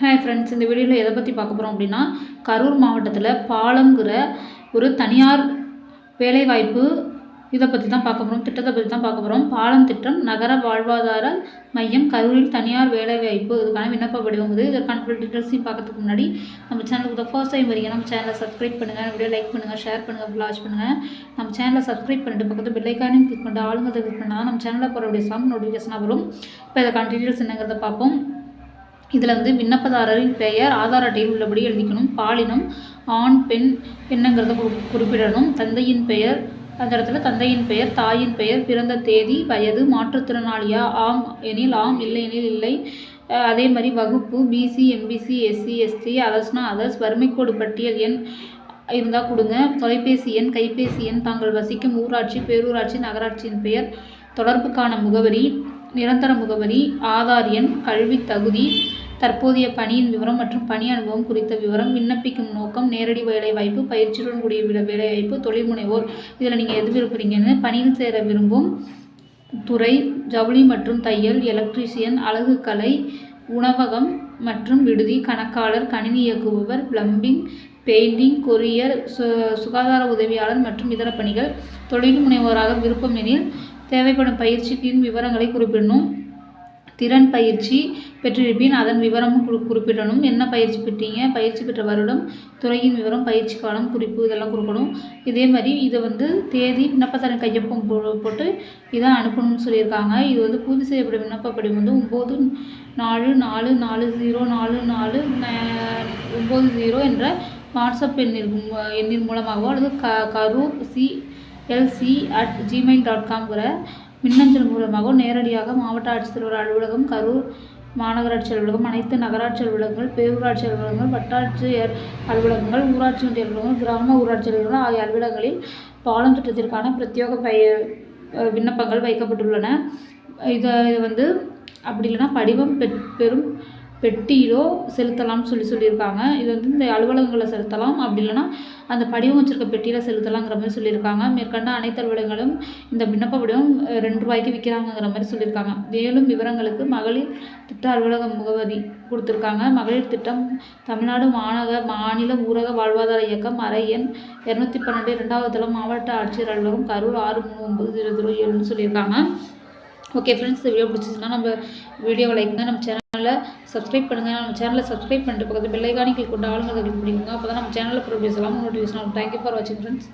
Hi friends இந்த வீடியோவில் எதை பற்றி பார்க்க போகிறோம் அப்படின்னா கரூர் மாவட்டத்தில் பாலம்ங்கிற ஒரு தனியார் வேலைவாய்ப்பு இதை பற்றி தான் பார்க்க போகிறோம் திட்டத்தை பற்றி தான் பார்க்க போகிறோம் பாலம் திட்டம் நகர வாழ்வாதார மையம் கரூரில் தனியார் வேலைவாய்ப்பு. இதுக்கான விண்ணப்ப வடிவம் இது. இதற்கான ஃபுல் டீட்டெயில்ஸையும் பார்க்கறதுக்கு முன்னாடி நம்ம சேனலுக்கு தான் ஃபர்ஸ்ட் டைம் வரீங்க நம்ம சேனலை சப்ஸ்கிரைப் பண்ணுங்கள் வீடியோ லைக் பண்ணுங்கள் ஷேர் பண்ணுங்கள் வாட்ச் பண்ணுங்கள் நம்ம சேனலை சப்ஸ்கிரைப் பண்ணிட்டு பக்கத்து பெல்லைக்கானையும் கிளிக் பண்ணிட்டு ஆளுங்கிறத கிளிக் பண்ணால் நம்ம சேனலில் போகிற சாம் நோட்டிஃபிகேஷனாக வரும். இப்போ இதற்கான டீட்டெயில்ஸ் என்னங்கிறத பார்ப்போம். இதில் வந்து விண்ணப்பதாரரின் பெயர் ஆதார் அட்டையில் உள்ளபடி எழுதிக்கணும். பாலினம் ஆண் பெண் என்னங்கிறத குறி குறிப்பிடணும். தந்தையின் பெயர் அந்த இடத்துல தந்தையின் பெயர் தாயின் பெயர் பிறந்த தேதி வயது மாற்றுத்திறனாளியா ஆம் எனில் ஆம் இல்லை எனில் இல்லை. அதே மாதிரி வகுப்பு பிசி எம்பிசி எஸ்சி எஸ்டி அதர்ஸ்னா அதர்ஸ் வறுமைக்கோடு பட்டியல் எண் இருந்தால் கொடுங்க. தொலைபேசி எண் கைபேசி எண் தாங்கள் வசிக்கும் ஊராட்சி பேரூராட்சி நகராட்சியின் பெயர் தொடர்புக்கான முகவரி நிரந்தர முகவரி ஆதார் எண் கல்வித் தகுதி தற்போதைய பணியின் விவரம் மற்றும் பணி அனுபவம் குறித்த விவரம் விண்ணப்பிக்கும் நோக்கம் நேரடி வேலை வாய்ப்பு பயிற்சியுடன் கூடிய வேலை வாய்ப்பு தொழில் முனைவோர். இதில் நீங்கள் எது விரும்புகிறீங்கன்னு பணியில் சேர விரும்பும் துறை ஜவுளி மற்றும் தையல் எலக்ட்ரீஷியன் அழகுக்கலை உணவகம் மற்றும் விடுதி கணக்காளர் கணினி இயக்குபவர் பிளம்பிங் பெயிண்டிங் கொரியர் சு சுகாதார உதவியாளர் மற்றும் இதர பணிகள். தொழில் முனைவோராக விருப்பம் எனில் தேவைப்படும் பயிற்சியின் விவரங்களை குறிப்பிடணும். திறன் பயிற்சி பெற்றிருப்பின் அதன் விவரமும் குறி குறிப்பிடணும். என்ன பயிற்சி பெற்றீங்க? பயிற்சி பெற்ற வருடம் துறையின் விவரம் பயிற்சி காலம் குறிப்பு இதெல்லாம் கொடுக்கணும். இதே மாதிரி இதை வந்து தேதி விண்ணப்பத்தரன் கையொப்பம் போ போட்டு இதை அனுப்பணும்னு சொல்லியிருக்காங்க. இது வந்து பூர்த்தி செய்யப்படும் விண்ணப்ப படிவம் வந்து ஒம்பது நாலு நாலு நாலு ஜீரோ நாலு நாலு ஒம்பது ஜீரோ என்ற வாட்ஸ்அப் எண்ணின் எண்ணின் மூலமாகவோ அல்லது க Karur C LC at Gmail dot காம்ங்கிற மின்னஞ்சல் மூலமாகவும் நேரடியாக மாவட்ட ஆட்சித்தலைவர் அலுவலகம் கரூர் மாநகராட்சி அலுவலகம் அனைத்து நகராட்சி அலுவலகங்கள் பேரூராட்சி அலுவலகங்கள் வட்டாட்சியர் அலுவலகங்கள் ஊராட்சி ஒன்றிய அலுவலகங்கள் கிராம ஊராட்சி அலுவலகங்கள் ஆகிய அலுவலகங்களில் பாலம் திட்டத்திற்கான பிரத்யேக பய விண்ணப்பங்கள் வைக்கப்பட்டுள்ளன. இதை இது வந்து அப்படி இல்லைன்னா படிவம் பெற் பெறும் பெட்டியிலோ செலுத்தலாம்னு சொல்லி சொல்லியிருக்காங்க. இது வந்து இந்த அலுவலகங்களில் செலுத்தலாம். அப்படி இல்லைன்னா அந்த படிவம் வச்சுருக்க பெட்டியில் செலுத்தலாங்கிற மாதிரி சொல்லியிருக்காங்க. மேற்கண்ட அனைத்து அலுவலகங்களும் இந்த விண்ணப்ப படிவம் ரெண்டு ரூபாய்க்கு விற்கிறாங்கங்கிற மாதிரி சொல்லியிருக்காங்க. மேலும் விவரங்களுக்கு மகளிர் திட்ட அலுவலக முகவரி கொடுத்துருக்காங்க. மகளிர் திட்டம் தமிழ்நாடு மாநக மாநில ஊரக வாழ்வாதார இயக்கம் அறை எண் இரநூத்தி பன்னெண்டு இரண்டாவது தளம் மாவட்ட ஆட்சியர் அலுவலகம் கரூர் ஆறு மூணு ஒம்பது ஜீரோ ஜீரோ ஏழுன்னு சொல்லியிருக்காங்க. ஓகே ஃப்ரெண்ட்ஸ் இந்த வீடியோ பிடிச்சிச்சுன்னா நம்ம வீடியோவை லைக் தான் நம்ம சேனலை சப்ஸ்கிரைப் பண்ணுங்கள் நம்ம சேனலை சப்ஸ்கிரைப் பண்ணிட்டு பக்கத்து பெல்லைக்கானி கிளிக் கொண்டு ஆளுங்க கிளிக் பண்ணிக்கோங்க. அப்போ தான் நம்ம சேனலில் ப்ரொடியூஸ் எல்லாம் நோட்டிஃபிகேஷன் தேங்க்யூ ஃபார் வாட்சிங் ஃப்ரெண்ட்ஸ்